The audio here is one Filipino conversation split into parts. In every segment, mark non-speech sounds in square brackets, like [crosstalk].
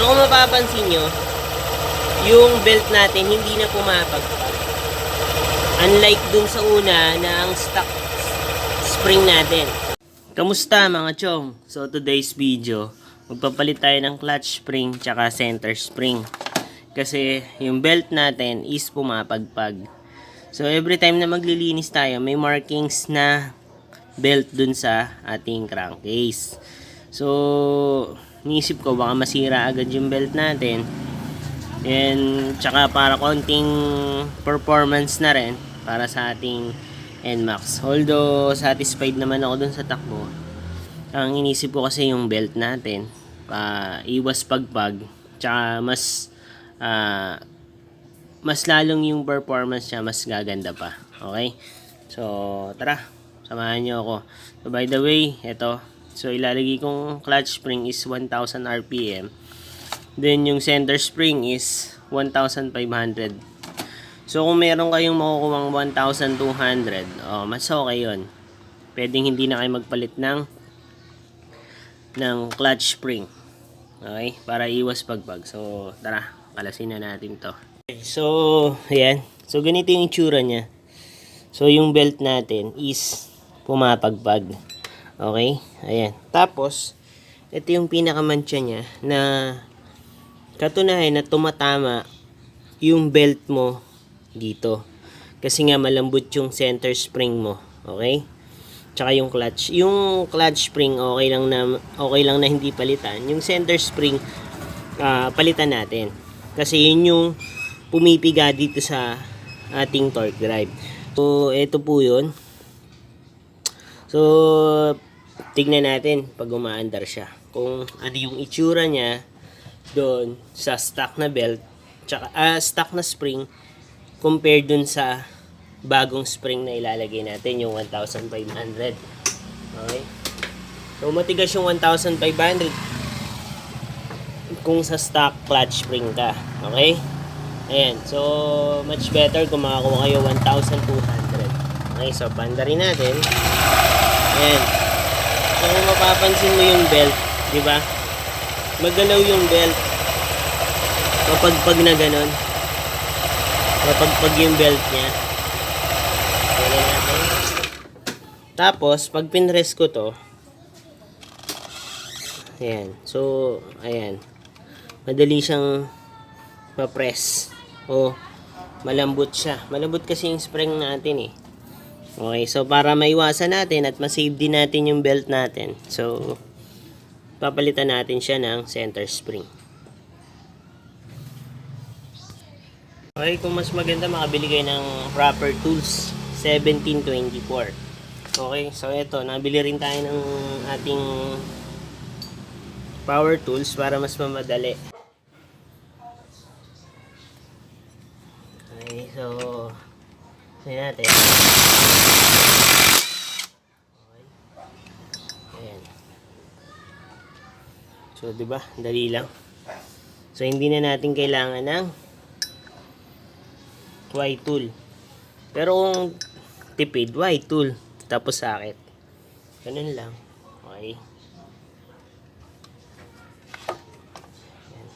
So kung mapapansin nyo, yung belt natin hindi na pumapagpag. Unlike dun sa una na ang stock spring natin. Kamusta mga chong? So today's video, magpapalit tayo ng clutch spring tsaka center spring. Kasi yung belt natin is pumapagpag. So every time na maglilinis tayo, may markings na belt dun sa ating crankcase. So, nisip ko baka masira agad yung belt natin. And tsaka para konting performance na rin para sa ating NMAX. Although satisfied naman ako dun sa takbo. Ang inisip ko kasi yung belt natin. pa iwas pagpag. Tsaka mas ah, mas lalong yung performance niya mas gaganda pa. Okay? So, tara. Samahan niyo ako. So, by the way, ito. So, ilalagay kong clutch spring is 1,000 RPM. Then, yung center spring is 1,500. So, kung meron kayong makukuha 1,200, oh, mas okay yun. Pwedeng hindi na kayo magpalit ng ng clutch spring. Okay? Para iwas pagbag. So, tara. Kalasin na natin to. Okay, so, ayan. So, ganito yung itsura niya. So, yung belt natin is pumapagpag. Okay? Ayan. Tapos, ito yung pinakamancha niya na katunayan na tumatama yung belt mo dito. Kasi nga malambot yung center spring mo. Okay? Tsaka yung clutch. Yung clutch spring okay lang na okay lang na hindi palitan. Yung center spring ah, palitan natin. Kasi yun yung pumipiga dito sa ating torque drive. So, ito po yun. So, tignan natin pag umaandar siya. Kung ano yung itsura niya doon sa stock na belt, tsaka ah, stock na spring compared dun sa bagong spring na ilalagay natin, yung 1,500. Okay? So, matigas yung 1,500 kung sa stock clutch spring ka. Okay? Ayan. So, much better kung makakuha kayo 1,200. Okay, so banda rin natin. Ayan. So, kung mapapansin mo yung belt, di ba? Magalaw yung belt. Kapag pag na ganon. Mapagpag yung belt niya. Tapos, pag pinrest ko to, ayan. So, ayan. Madali siyang ma-press. O, malambot siya. Malambot kasi yung spring natin eh. Okay, so para maiwasan natin at masave din natin yung belt natin. So, papalitan natin siya ng center spring. Okay, kung mas maganda makabili kayo ng proper tools 1724. Okay, so ito, nabili rin tayo ng ating power tools para mas mamadali. Okay, so Tignan natin. Okay. Ayan. So, di ba? Dali lang. So, hindi na natin kailangan ng Y tool. Pero kung tipid, Y tool. Tapos sakit. Ganun lang. Okay. Ayan.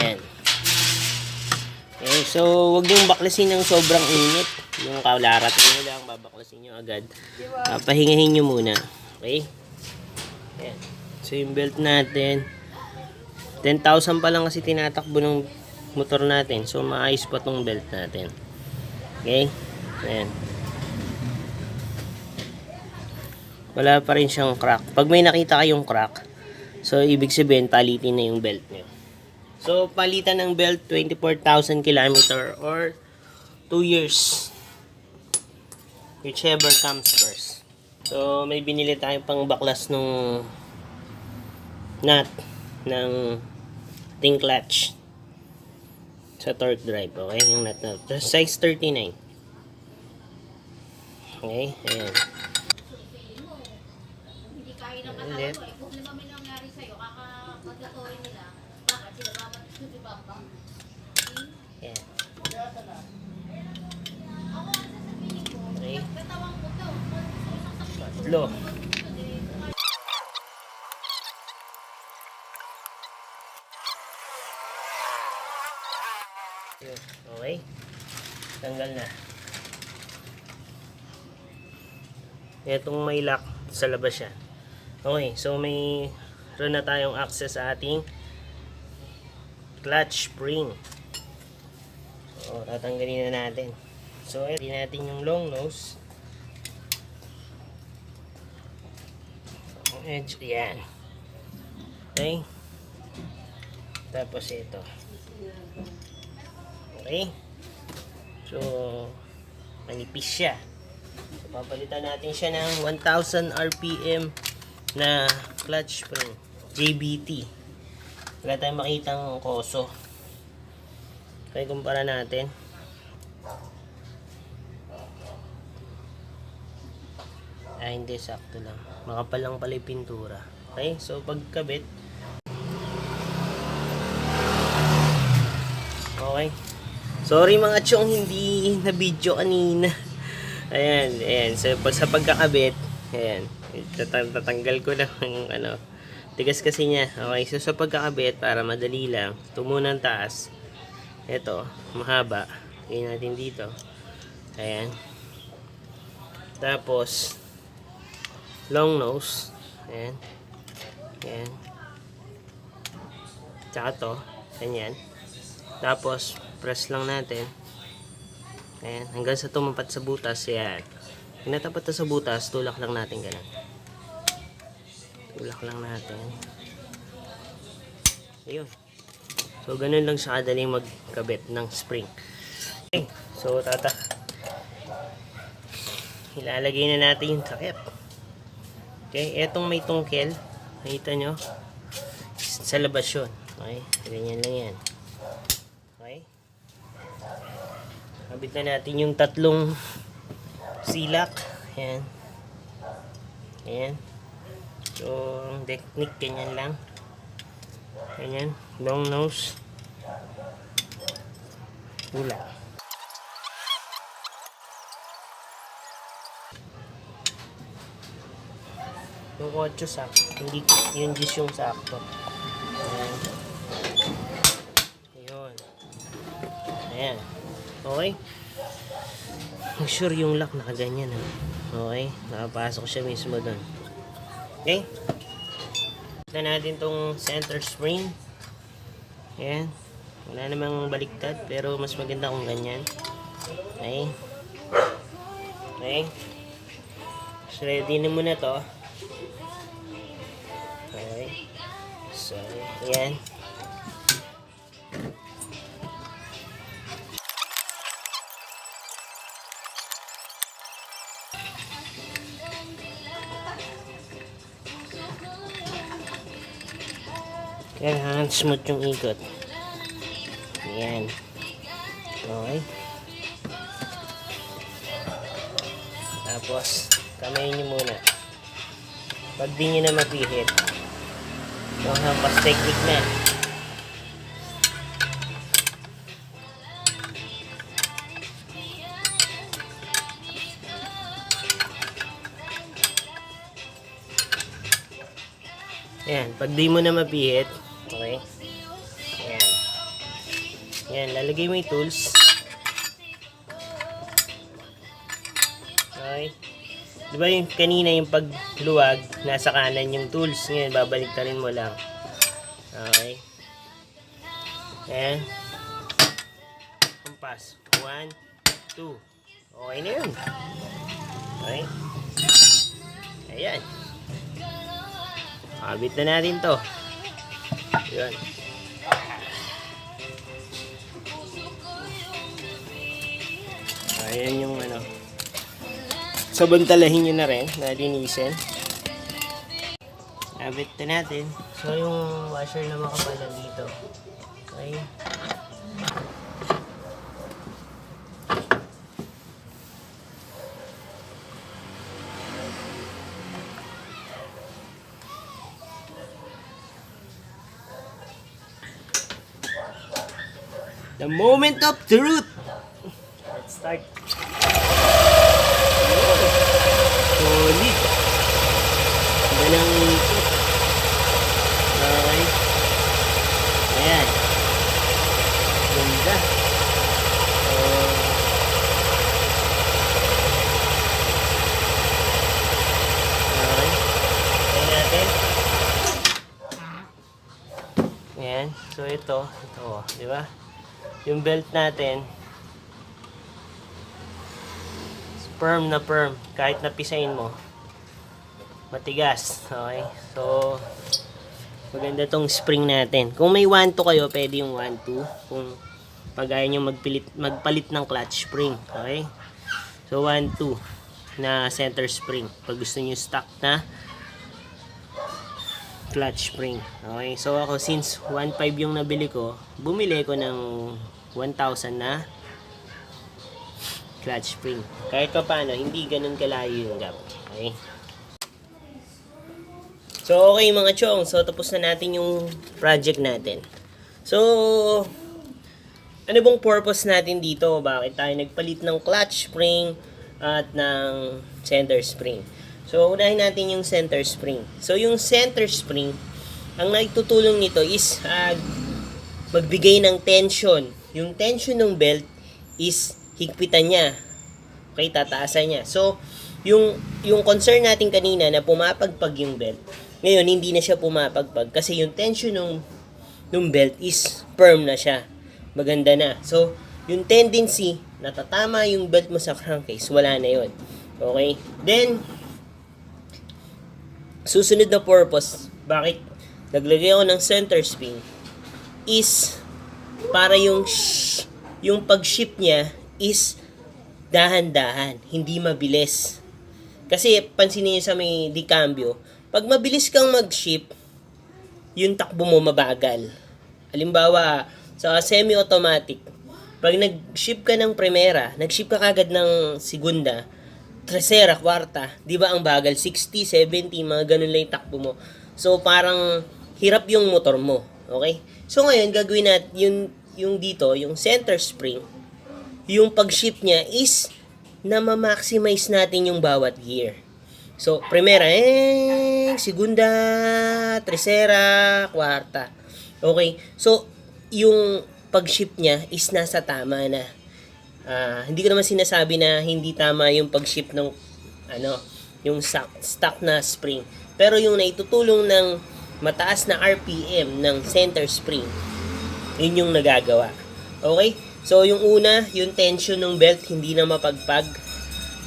Ayan. Okay, so wag niyong baklasin ng sobrang init. Yung kaularat nyo lang, babaklasin nyo agad. Uh, pahingahin nyo muna. Okay? Ayan. So yung belt natin, 10,000 pa lang kasi tinatakbo ng motor natin. So maayos pa tong belt natin. Okay? Ayan. Wala pa rin siyang crack. Pag may nakita kayong crack, so ibig sabihin palitin na yung belt nyo. So, palitan ng belt 24,000 kilometer or 2 years. Whichever comes first. So, may binili tayong pang baklas nung nut ng ting clutch sa torque drive. Okay, yung nut na. Size 39. Okay, ayan. ang Ulit. kasawa mo eh. Kung lima may nangyari sa'yo, kakapaglutuin nila. Bakit sila ba matutubang ba? Yan. Ako ang sasabihin ko, Okay. katawang ko to. Tatlo. Okay. Tanggal na. Itong may lock sa labas siya. Okay, so may ron na tayong access sa ating clutch spring. So, tatanggalin na natin. So, ito natin yung long nose. Ang edge, yan. Okay. Tapos ito. Okay. So, manipis siya. So, papalitan natin siya ng 1000 RPM na clutch spring. JBT. Wala tayong makitang koso. Okay, kumpara natin. Ah, hindi, sakto lang. Makapal lang pala pintura. Okay, so pagkabit. Okay. Sorry mga chong, hindi na video kanina. [laughs] Ayan, ayan. So, pag sa pagkakabit, ayan. Tatang tatanggal ko lang [laughs] ang ano. Tigas kasi niya. Okay, so sa pagkakabit, para madali lang, tumunang taas. Ito, mahaba. Tingnan natin dito. Ayan. Tapos, long nose. Ayan. Ayan. Tsaka to. Ganyan. Tapos, press lang natin. Ayan. Hanggang sa tumapat sa butas. Ayan. Pag natapat na sa butas, tulak lang natin ganun. Tulak lang natin. Ayun. So, ganun lang siya kadaling magkabit ng spring. Okay. So, tata. Ilalagay na natin yung takip. Okay, etong may tungkel, nakita nyo, sa labas yun. Okay, ganyan lang yan. Okay. Kabit na natin yung tatlong silak. Ayan. Ayan. So, technique, ganyan lang. Ganyan, long nose. Hula. Yung 8 sakto. Hindi, yung 10 yung sakto. Ayan. Ayun. Ayan. Okay. Make sure yung lock nakaganyan. Ha? Okay. Nakapasok siya mismo doon. Okay. Tignan natin tong center spring. Ayan. Wala namang baliktad. Pero mas maganda kung ganyan. Okay. Okay. So, ready na muna to. Okay. So, yan. Kailangan smooth yung ikot. Yan. Okay. Tapos, kamay nyo muna. Pag di na mapihit, yung hampas technique na. Ayan, pag di mo na mapihit, okay? Ayan, lalagay mo yung tools. Okay. Di ba yung kanina yung pagluwag, nasa kanan yung tools. Ngayon, babalik rin mo lang. Okay. Ayan. Kumpas. One, two. Okay na yun. Okay. Ayan. Kabit na natin to. Ayan. Ah, Ayan yung ano. Sabuntalahin nyo na rin. Nalinisin. Nabit na natin. So, yung washer na makapal dito. Okay. The moment of truth! Start. Solid. Ganda ng ikot. Okay. Ayan. Ganda. Oh. Okay. Natin. Ayan. So ito, ito, di ba? Yung belt natin, firm na firm. Kahit napisain mo, matigas. Okay? So, maganda tong spring natin. Kung may 1-2 kayo, pwede yung 1-2. Kung pag ayaw nyo magpilit, magpalit ng clutch spring. Okay? So, 1-2 na center spring. Pag gusto nyo stock na clutch spring. Okay? So, ako since 1.5 yung nabili ko, bumili ko ng 1,000 na clutch spring. Kahit pa paano, hindi ganun kalayo yung gap. Okay? So, okay mga chong. So, tapos na natin yung project natin. So, ano bang purpose natin dito? Bakit tayo nagpalit ng clutch spring at ng center spring? So, unahin natin yung center spring. So, yung center spring, ang naitutulong nito is ah, magbigay ng tension. Yung tension ng belt is higpitan niya. Okay, tataasan niya. So, yung yung concern natin kanina na pumapagpag yung belt, ngayon hindi na siya pumapagpag kasi yung tension ng ng belt is firm na siya. Maganda na. So, yung tendency na tatama yung belt mo sa crankcase, wala na yon. Okay? Then, susunod na purpose, bakit naglagay ako ng center spring is para yung sh- yung pag-ship niya is dahan-dahan, hindi mabilis. Kasi pansinin niyo sa may decambio, pag mabilis kang mag-ship, yung takbo mo mabagal. Halimbawa, sa semi-automatic, pag nag-ship ka ng primera, nag-ship ka kagad ng segunda, tercera, kwarta, di ba ang bagal? 60, 70, mga ganun lang yung takbo mo. So, parang hirap yung motor mo. Okay? So, ngayon, gagawin natin yung, yung dito, yung center spring, yung pag-ship niya is na ma-maximize natin yung bawat gear. So, primera, eh, segunda, tercera, kwarta. Okay? So, yung pag-ship niya is nasa tama na. Ah, hindi ko naman sinasabi na hindi tama yung pag-ship ng ano, yung stock na spring. Pero yung naitutulong ng mataas na RPM ng center spring, yun yung nagagawa. Okay? So, yung una, yung tension ng belt, hindi na mapagpag.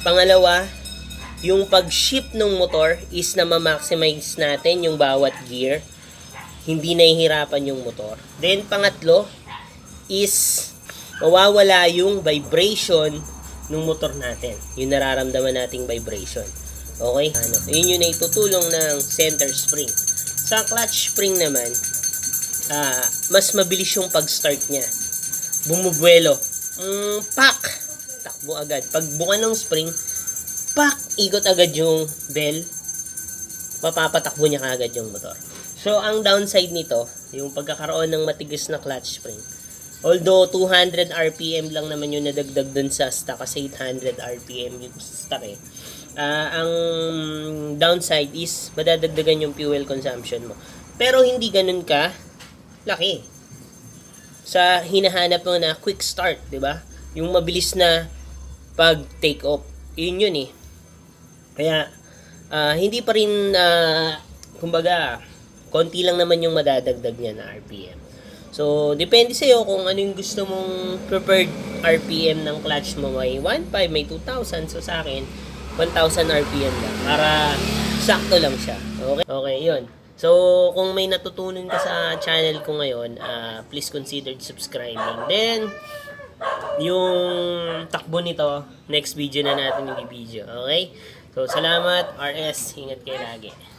Pangalawa, yung pag-ship ng motor is na ma-maximize natin yung bawat gear. Hindi nahihirapan yung motor. Then, pangatlo, is mawawala yung vibration ng motor natin. Yung nararamdaman nating vibration. Okay? Ano? Yun yung naitutulong ng center spring. Sa clutch spring naman, ah, mas mabilis yung pag-start niya. Bumubuelo. Mm, pak! Takbo agad. Pag buka ng spring, pak! Ikot agad yung bell. Mapapatakbo niya kaagad yung motor. So, ang downside nito, yung pagkakaroon ng matigas na clutch spring. Although 200 RPM lang naman yung nadagdag dun sa stock kasi 800 RPM yung stock eh. Ah, ang downside is madadagdagan yung fuel consumption mo. Pero hindi ganun ka laki. Sa hinahanap mo na quick start, 'di ba? Yung mabilis na pag take off. Yun yun eh. Kaya ah, hindi pa rin ah, kumbaga konti lang naman yung madadagdag niya na RPM. So, depende sa'yo kung ano yung gusto mong preferred RPM ng clutch mo. May 1.5, may 2,000. So, sa akin, 1,000 RPM lang. Para sakto lang siya. Okay? Okay, yun. So, kung may natutunan ka sa channel ko ngayon, ah, please consider subscribing. Then, yung takbo nito, next video na natin yung video. Okay? So, salamat. RS. Ingat kayo lagi.